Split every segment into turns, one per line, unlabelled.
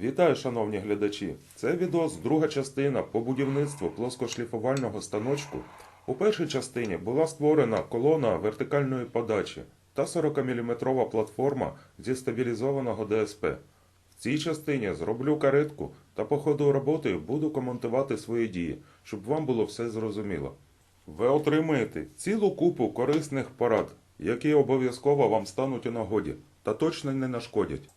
Вітаю, шановні глядачі! Це відос, друга частина по будівництву плоскошліфувального станочку. У першій частині була створена колона вертикальної подачі та 40-мм платформа зі стабілізованого ДСП. В цій частині зроблю каретку та по ходу роботи буду коментувати свої дії, щоб вам було все зрозуміло. Ви отримаєте цілу купу корисних порад, які обов'язково вам стануть у нагоді та точно не нашкодять.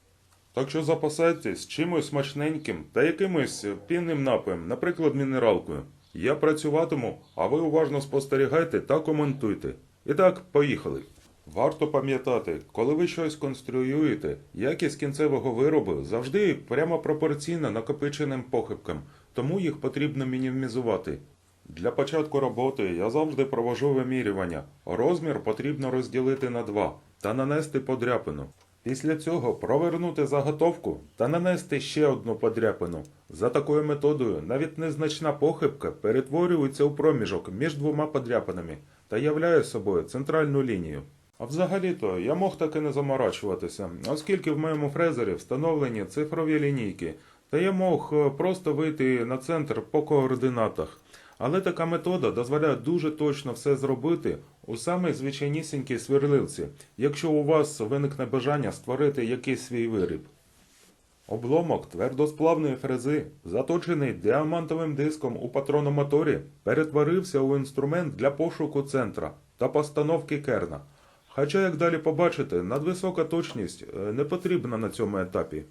Так що запасайтесь чимось смачненьким та якимось пінним напоєм, наприклад, мінералкою. Я працюватиму, а ви уважно спостерігайте та коментуйте. І так, поїхали. Варто пам'ятати, коли ви щось конструюєте, якість кінцевого виробу завжди прямо пропорційна накопиченим похибкам, тому їх потрібно мінімізувати. Для початку роботи я завжди провожу вимірювання. Розмір потрібно розділити на два та нанести подряпину. Після цього провернути заготовку та нанести ще одну подряпину. За такою методою навіть незначна похибка перетворюється у проміжок між двома подряпинами та являє собою центральну лінію. А взагалі-то я мог таки не заморачуватися, оскільки в моєму фрезері встановлені цифрові лінійки, та я мог е, просто вийти на центр по координатах. Але така метода дозволяє дуже точно все зробити у самій звичайнісінькій сверлилці, якщо у вас виникне бажання створити якийсь свій виріб. Обломок твердосплавної фрези, заточений діамантовим диском у патрономоторі, перетворився у інструмент для пошуку центра та постановки керна. Хоча, як далі побачите, надвисока точність е, не потрібна на цьому етапі.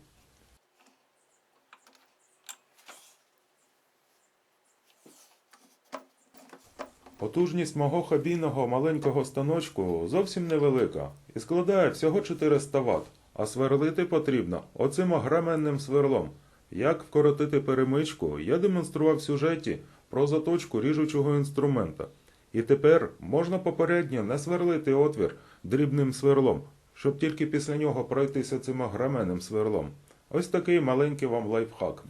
Потужність мого хобійного маленького станочку зовсім невелика і складає всього 400 Вт, а сверлити потрібно оцим огроменним сверлом. Як вкоротити перемичку, я демонстрував в сюжеті про заточку ріжучого інструмента. І тепер можна попередньо не сверлити отвір дрібним сверлом, щоб тільки після нього пройтися цим огроменним сверлом. Ось такий маленький вам лайфхак.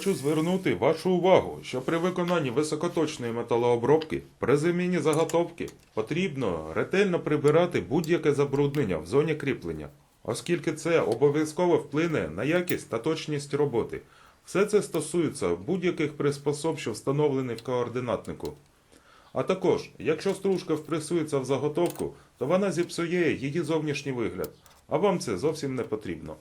Хочу звернути вашу увагу, що при виконанні високоточної металообробки при заміні заготовки потрібно ретельно прибирати будь-яке забруднення в зоні кріплення, оскільки це обов'язково вплине на якість та точність роботи. Все це стосується будь-яких приспособ, що встановлені в координатнику. А також, якщо стружка впресується в заготовку, то вона зіпсує її зовнішній вигляд, а вам це зовсім не потрібно.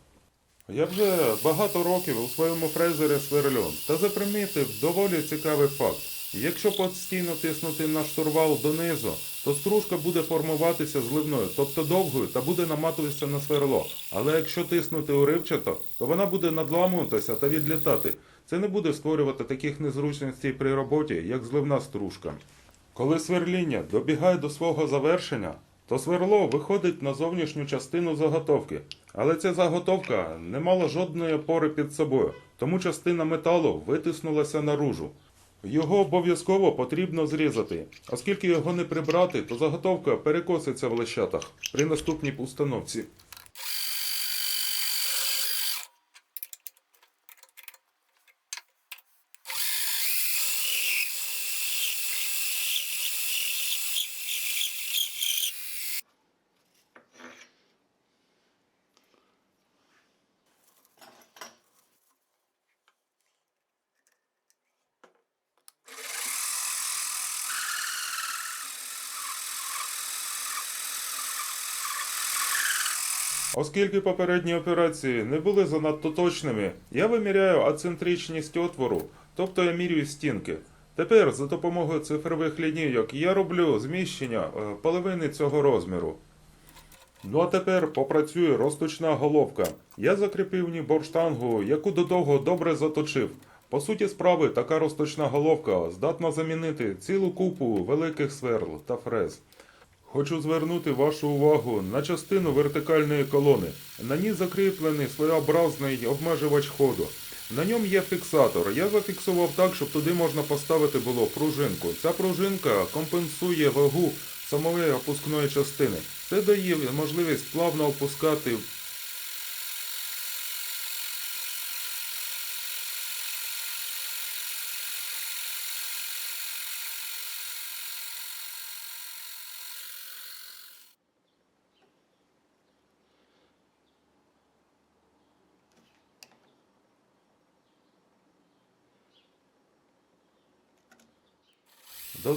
Я вже багато років у своєму фрезері сверлю та запримітив доволі цікавий факт. Якщо постійно тиснути на штурвал донизу, то стружка буде формуватися зливною, тобто довгою, та буде наматуватися на сверло. Але якщо тиснути уривчато, то вона буде надламуватися та відлітати. Це не буде створювати таких незручностей при роботі, як зливна стружка. Коли сверління добігає до свого завершення, то сверло виходить на зовнішню частину заготовки, але ця заготовка не мала жодної опори під собою, тому частина металу витиснулася наружу. Його обов'язково потрібно зрізати, оскільки його не прибрати, то заготовка перекоситься в лещатах при наступній установці. Оскільки попередні операції не були занадто точними, я виміряю ацентричність отвору, тобто я мірюю стінки. Тепер за допомогою цифрових лінійок я роблю зміщення е, половини цього розміру. Ну а тепер попрацює розточна головка. Я закріпив в ній борштангу, яку до того добре заточив. По суті справи, така розточна головка здатна замінити цілу купу великих сверл та фрез. Хочу звернути вашу увагу на частину вертикальної колони. На ній закріплений своєобразний обмежувач ходу. На ньому є фіксатор. Я зафіксував так, щоб туди можна поставити було пружинку. Ця пружинка компенсує вагу самої опускної частини. Це дає можливість плавно опускати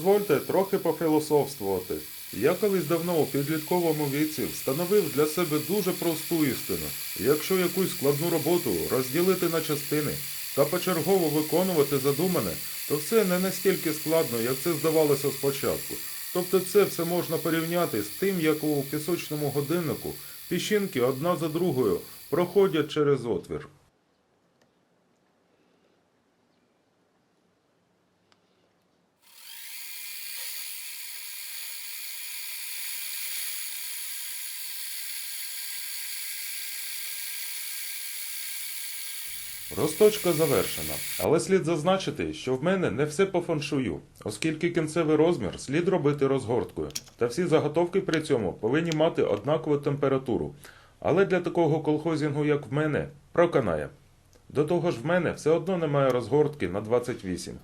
Дозвольте трохи пофілософствувати. Я колись давно у підлітковому віці встановив для себе дуже просту істину. Якщо якусь складну роботу розділити на частини та почергово виконувати задумане, то все не настільки складно, як це здавалося спочатку. Тобто це все можна порівняти з тим, як у пісочному годиннику піщинки одна за другою проходять через отвір. Розточка завершена, але слід зазначити, що в мене не все по фаншую, оскільки кінцевий розмір слід робити розгорткою, та всі заготовки при цьому повинні мати однакову температуру. Але для такого колхозінгу, як в мене, проканає. До того ж, в мене все одно немає розгортки на 28.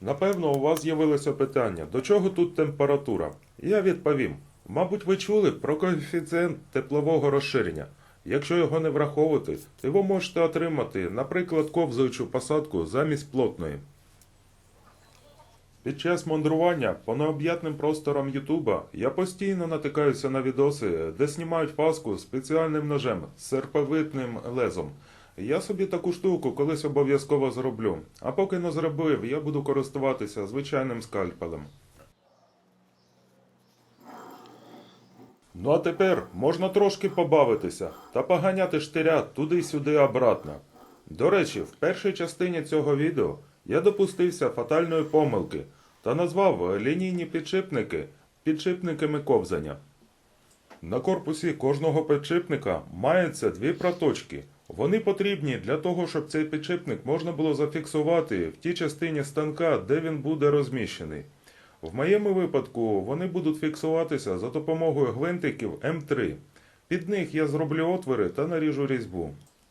Напевно, у вас з'явилося питання, до чого тут температура? Я відповім. Мабуть, ви чули про коефіцієнт теплового розширення. Якщо його не враховувати, то ви можете отримати, наприклад, ковзаючу посадку замість плотної. Під час мандрування по необ'ятним просторам Ютуба я постійно натикаюся на відоси, де знімають паску спеціальним ножем з серповитним лезом. Я собі таку штуку колись обов'язково зроблю, а поки не зробив, я буду користуватися звичайним скальпелем. Ну а тепер можна трошки побавитися та поганяти штиря туди-сюди обратно. До речі, в першій частині цього відео я допустився фатальної помилки та назвав лінійні підшипники підшипниками ковзання. На корпусі кожного підшипника мається дві проточки. Вони потрібні для того, щоб цей підшипник можна було зафіксувати в тій частині станка, де він буде розміщений. В моєму випадку вони будуть фіксуватися за допомогою гвинтиків М3. Під них я зроблю отвори та наріжу різьбу.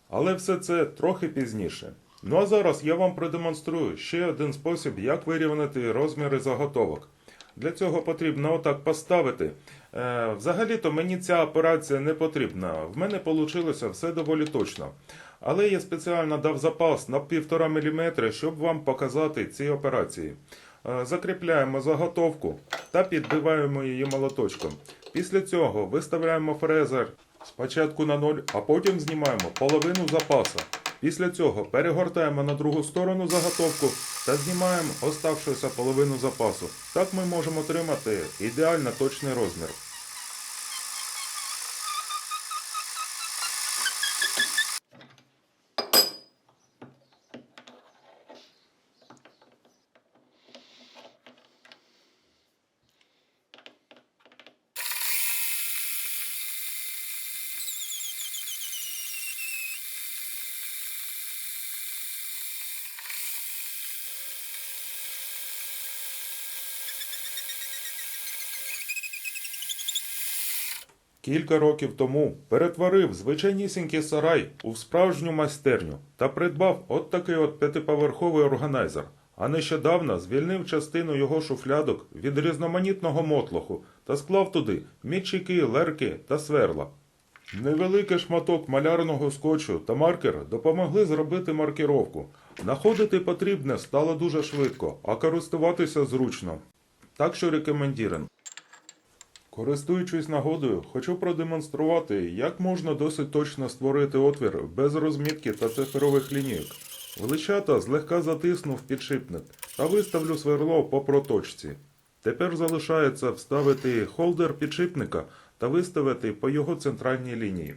Але все це трохи пізніше. Ну а зараз я вам продемонструю ще один спосіб, як вирівняти розміри заготовок. Для цього потрібно отак поставити. Е, взагалі-то мені ця операція не потрібна. В мене вийшло все доволі точно. Але я спеціально дав запас на 1,5 мм, щоб вам показати ці операції. Е, Закріпляємо заготовку та підбиваємо її молоточком. Після цього виставляємо фрезер спочатку на 0, а потім знімаємо половину запаса. Після цього перегортаємо на другу сторону заготовку та знімаємо оставшуюся половину запасу. Так ми можемо отримати ідеально точний розмір. Кілька років тому перетворив звичайнісінький сарай у справжню майстерню та придбав от такий от п'ятиповерховий органайзер. А нещодавно звільнив частину його шуфлядок від різноманітного мотлоху та склав туди мічики, лерки та сверла. Невеликий шматок малярного скотчу та маркер допомогли зробити маркіровку. Находити потрібне стало дуже швидко, а користуватися зручно. Так що рекомендірен. Користуючись нагодою, хочу продемонструвати, як можна досить точно створити отвір без розмітки та цифрових лінійок. Величата злегка затиснув підшипник та виставлю сверло по проточці. Тепер залишається вставити холдер підшипника та виставити по його центральній лінії.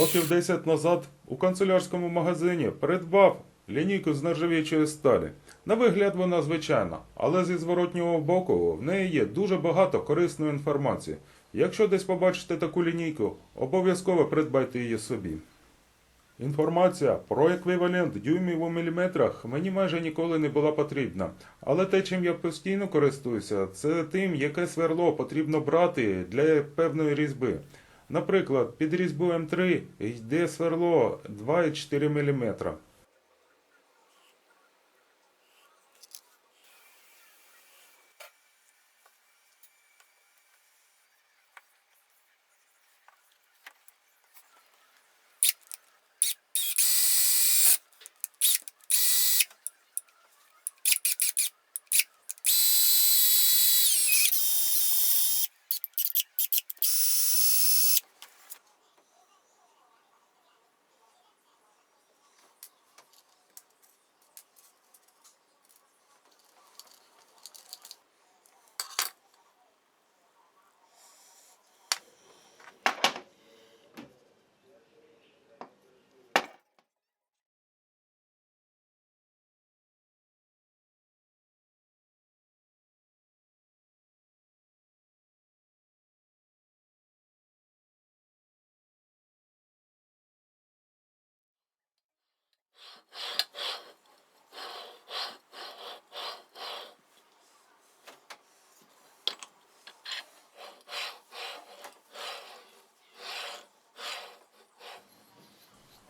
Років 10 назад у канцелярському магазині придбав лінійку з нержавіючої сталі. На вигляд вона звичайна, але зі зворотнього боку в неї є дуже багато корисної інформації. Якщо десь побачите таку лінійку, обов'язково придбайте її собі. Інформація про еквівалент дюймів у міліметрах мені майже ніколи не була потрібна. Але те, чим я постійно користуюся, це тим, яке сверло потрібно брати для певної різьби. Наприклад, під різьбу М3 йде сверло 2,4 мм.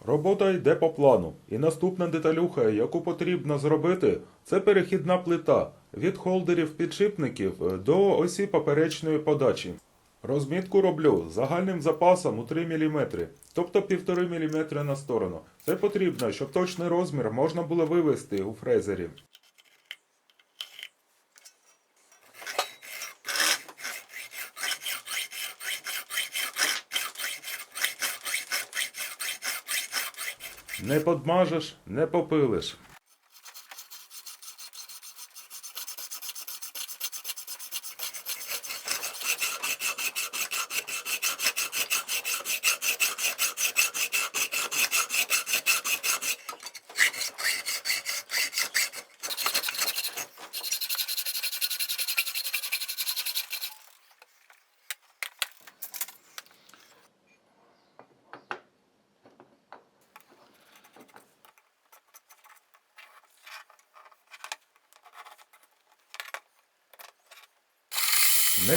Робота йде по плану, і наступна деталюха, яку потрібно зробити, це перехідна плита від холдерів підшипників до осі поперечної подачі. Розмітку роблю загальним запасом у 3 мм, тобто 1,5 мм на сторону. Це потрібно, щоб точний розмір можна було вивести у фрезері. Не подмажеш, не попилиш.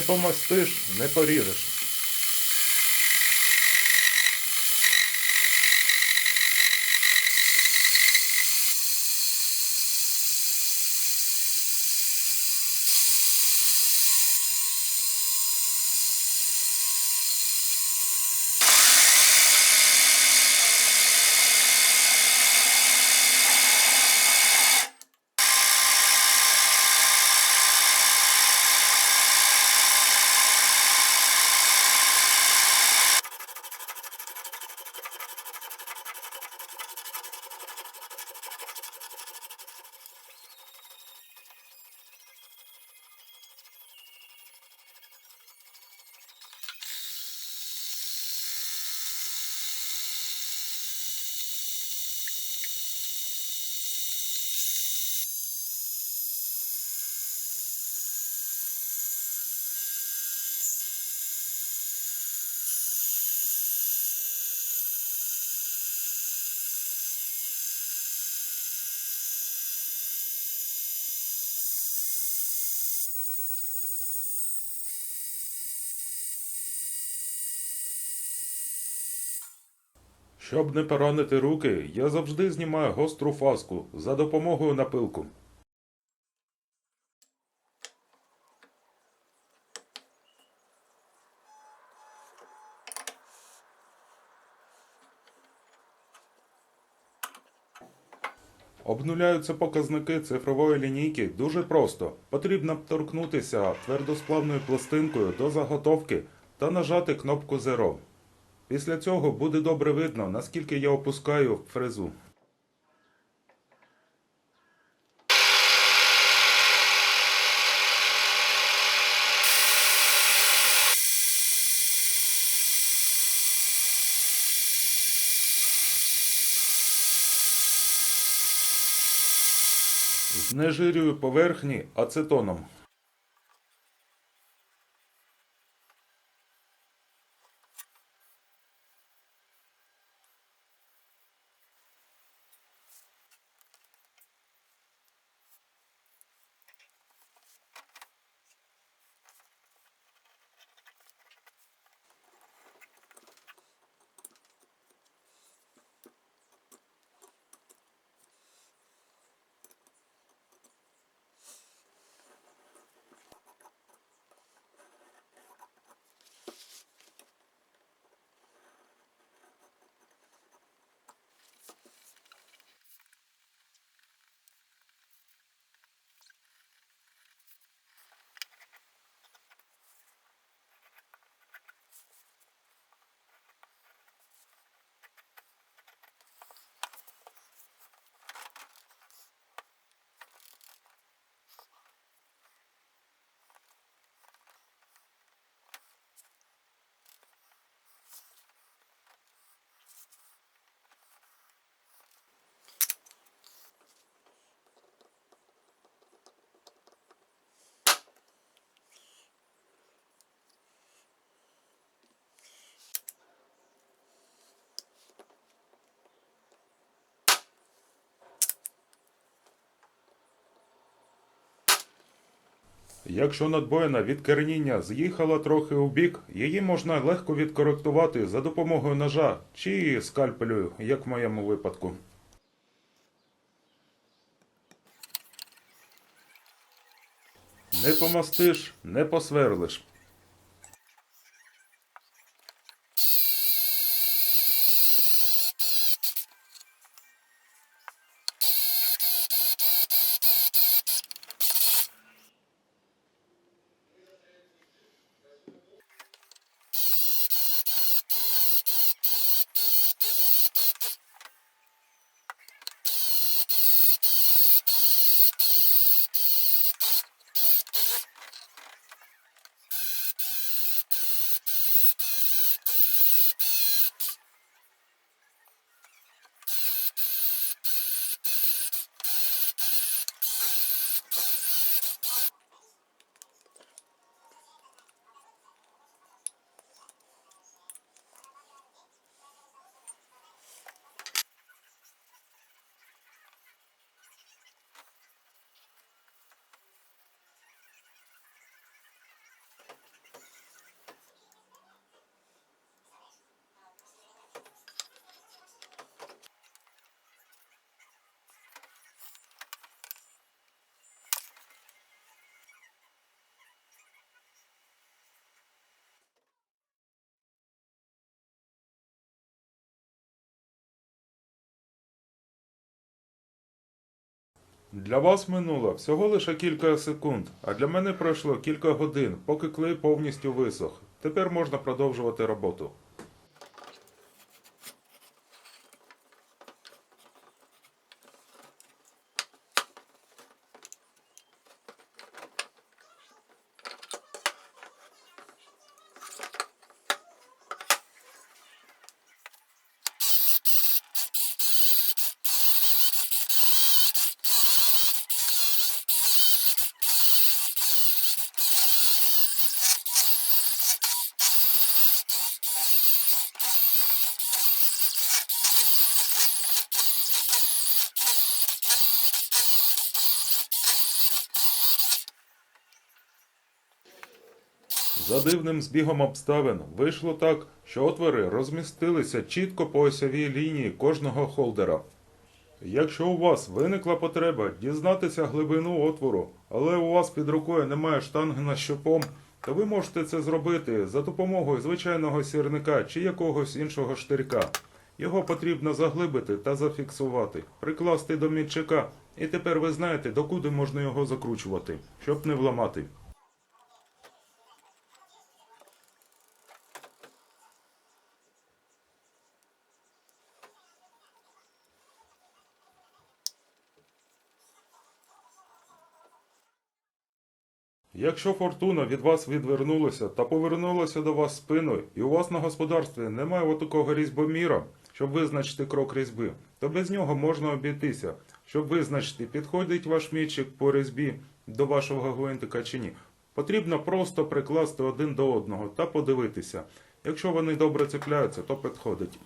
Помастиш, не поріжеш. Щоб не поранити руки, я завжди знімаю гостру фаску за допомогою напилку. Обнуляються показники цифрової лінійки дуже просто. Потрібно торкнутися твердосплавною пластинкою до заготовки та нажати кнопку Zero. Після цього буде добре видно, наскільки я опускаю фрезу. Знежирюю поверхні ацетоном. Якщо надбоїна від керніння з'їхала трохи у бік, її можна легко відкоректувати за допомогою ножа чи скальпелю, як в моєму випадку. Не помастиш, не посверлиш. Для вас минуло всього лише кілька секунд, а для мене пройшло кілька годин, поки клей повністю висох. Тепер можна продовжувати роботу. За дивним збігом обставин вийшло так, що отвори розмістилися чітко по осьовій лінії кожного холдера. Якщо у вас виникла потреба дізнатися глибину отвору, але у вас під рукою немає штанги на щопом, то ви можете це зробити за допомогою звичайного сірника чи якогось іншого штирка. Його потрібно заглибити та зафіксувати, прикласти до мітчика, і тепер ви знаєте, докуди можна його закручувати, щоб не вламати. Якщо фортуна від вас відвернулася та повернулася до вас спиною, і у вас на господарстві немає отакого різьбоміра, щоб визначити крок різьби, то без нього можна обійтися. Щоб визначити, підходить ваш мічик по різьбі до вашого гвинтика чи ні. Потрібно просто прикласти один до одного та подивитися. Якщо вони добре цепляються, то підходить.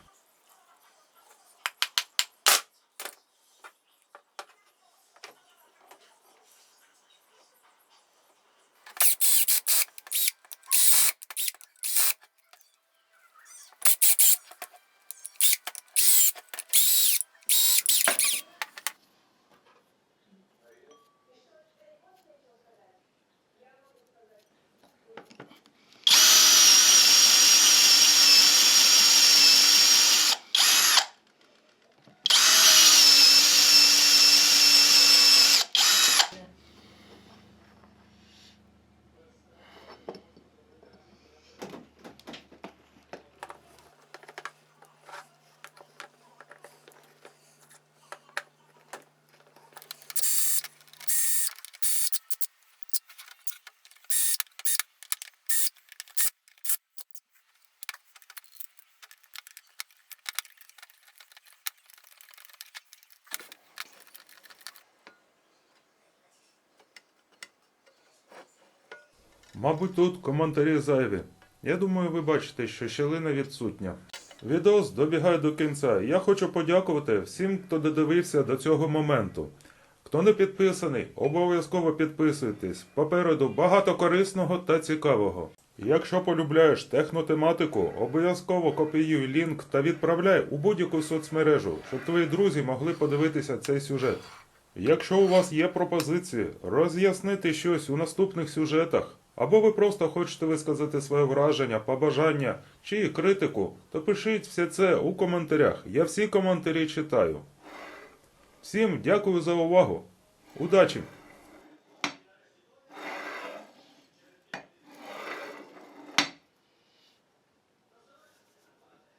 Мабуть, тут коментарі зайві. Я думаю, ви бачите, що щелина відсутня. Відос добігає до кінця. Я хочу подякувати всім, хто додивився до цього моменту. Хто не підписаний, обов'язково підписуйтесь. Попереду багато корисного та цікавого. Якщо полюбляєш технотематику, обов'язково копіюй лінк та відправляй у будь-яку соцмережу, щоб твої друзі могли подивитися цей сюжет. Якщо у вас є пропозиції роз'яснити щось у наступних сюжетах, або ви просто хочете висказати своє враження, побажання чи критику, то пишіть все це у коментарях. Я всі коментарі читаю. Всім дякую за увагу. Удачі!